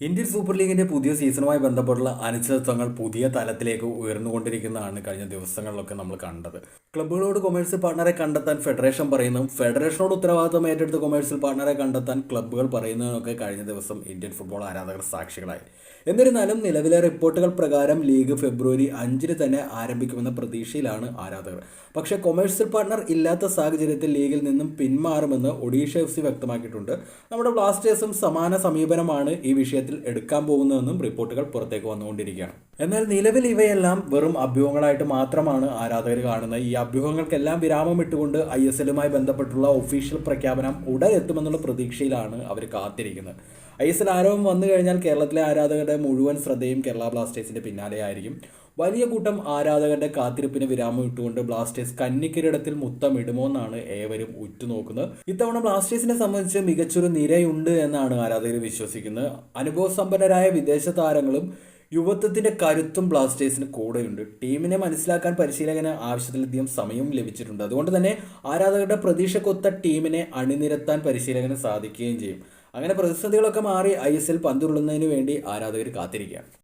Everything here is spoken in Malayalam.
ഇന്ത്യൻ സൂപ്പർ ലീഗിന്റെ പുതിയ സീസണുമായി ബന്ധപ്പെട്ടുള്ള അനിശ്ചിതത്വങ്ങൾ പുതിയ തലത്തിലേക്ക് ഉയർന്നുകൊണ്ടിരിക്കുന്നതാണ് കഴിഞ്ഞ ദിവസങ്ങളിലൊക്കെ നമ്മൾ കണ്ടത്. ക്ലബ്ബുകളോട് കൊമേഴ്സ്യൽ പാർട്ണറെ കണ്ടെത്താൻ ഫെഡറേഷൻ പറയുന്നു. ഫെഡറേഷനോട് ഉത്തരവാദിത്തം ഏറ്റെടുത്ത് കൊമേഴ്സ്യൽ പാർട്ണറെ കണ്ടെത്താൻ ക്ലബ്ബുകൾ പറയുന്നതിനൊക്കെ കഴിഞ്ഞ ദിവസം ഇന്ത്യൻ ഫുട്ബോൾ ആരാധകർ സാക്ഷികളായി. എന്നിരുന്നാലും നിലവിലെ റിപ്പോർട്ടുകൾ പ്രകാരം ലീഗ് ഫെബ്രുവരി അഞ്ചിന് തന്നെ ആരംഭിക്കുമെന്ന പ്രതീക്ഷയിലാണ് ആരാധകർ. പക്ഷേ കൊമേഴ്സ്യൽ പാർട്ണർ ഇല്ലാത്ത സാഹചര്യത്തിൽ ലീഗിൽ നിന്നും പിന്മാറുമെന്ന് ഒഡീഷ എഫ് സി വ്യക്തമാക്കിയിട്ടുണ്ട്. നമ്മുടെ ബ്ലാസ്റ്റേഴ്സും സമാന സമീപനമാണ് ഈ വിഷയത്തിൽ എടുക്കാൻ പോകുന്നതെന്നും റിപ്പോർട്ടുകൾ പുറത്തേക്ക് വന്നുകൊണ്ടിരിക്കുകയാണ്. എന്നാൽ നിലവിൽ ഇവയെല്ലാം വെറും അഭ്യൂഹങ്ങളായിട്ട് മാത്രമാണ് ആരാധകർ കാണുന്നത്. ഈ അഭ്യൂഹങ്ങൾക്കെല്ലാം വിരാമം ഇട്ടുകൊണ്ട് ഐ എസ് എല്ലുമായി ബന്ധപ്പെട്ടുള്ള ഒഫീഷ്യൽ പ്രഖ്യാപനം ഉടൻ എത്തുമെന്നുള്ള പ്രതീക്ഷയിലാണ് അവർ കാത്തിരിക്കുന്നത്. ഐ എസ് എൽ ആരവം വന്നു കഴിഞ്ഞാൽ കേരളത്തിലെ ആരാധകരുടെ മുഴുവൻ ശ്രദ്ധയും കേരള ബ്ലാസ്റ്റേഴ്സിന്റെ പിന്നാലെ ആയിരിക്കും. വലിയ കൂട്ടം ആരാധകരുടെ കാത്തിരിപ്പിന് വിരാമം ഇട്ടുകൊണ്ട് ബ്ലാസ്റ്റേഴ്സ് കന്നിക്കിരീടത്തിൽ മുത്തമിടുമോ എന്നാണ് ഏവരും ഉറ്റുനോക്കുന്നത്. ഇത്തവണ ബ്ലാസ്റ്റേഴ്സിനെ സംബന്ധിച്ച് മികച്ചൊരു നിരയുണ്ട് എന്നാണ് ആരാധകർ വിശ്വസിക്കുന്നത്. അനുഭവസമ്പന്നരായ വിദേശ താരങ്ങളും യുവത്വത്തിന്റെ കരുത്തും ബ്ലാസ്റ്റേഴ്സിന് കൂടെയുണ്ട്. ടീമിനെ മനസ്സിലാക്കാൻ പരിശീലകന് ആവശ്യത്തിലധികം സമയവും ലഭിച്ചിട്ടുണ്ട്. അതുകൊണ്ട് തന്നെ ആരാധകരുടെ പ്രതീക്ഷക്കൊത്ത ടീമിനെ അണിനിരത്താൻ പരിശീലകന് സാധിക്കുകയും ചെയ്യും. അങ്ങനെ പ്രതിസന്ധികളൊക്കെ മാറി ഐ എസ് എൽ പന്തുരുളുന്നതിന് വേണ്ടി ആരാധകർ കാത്തിരിക്കുകയാണ്.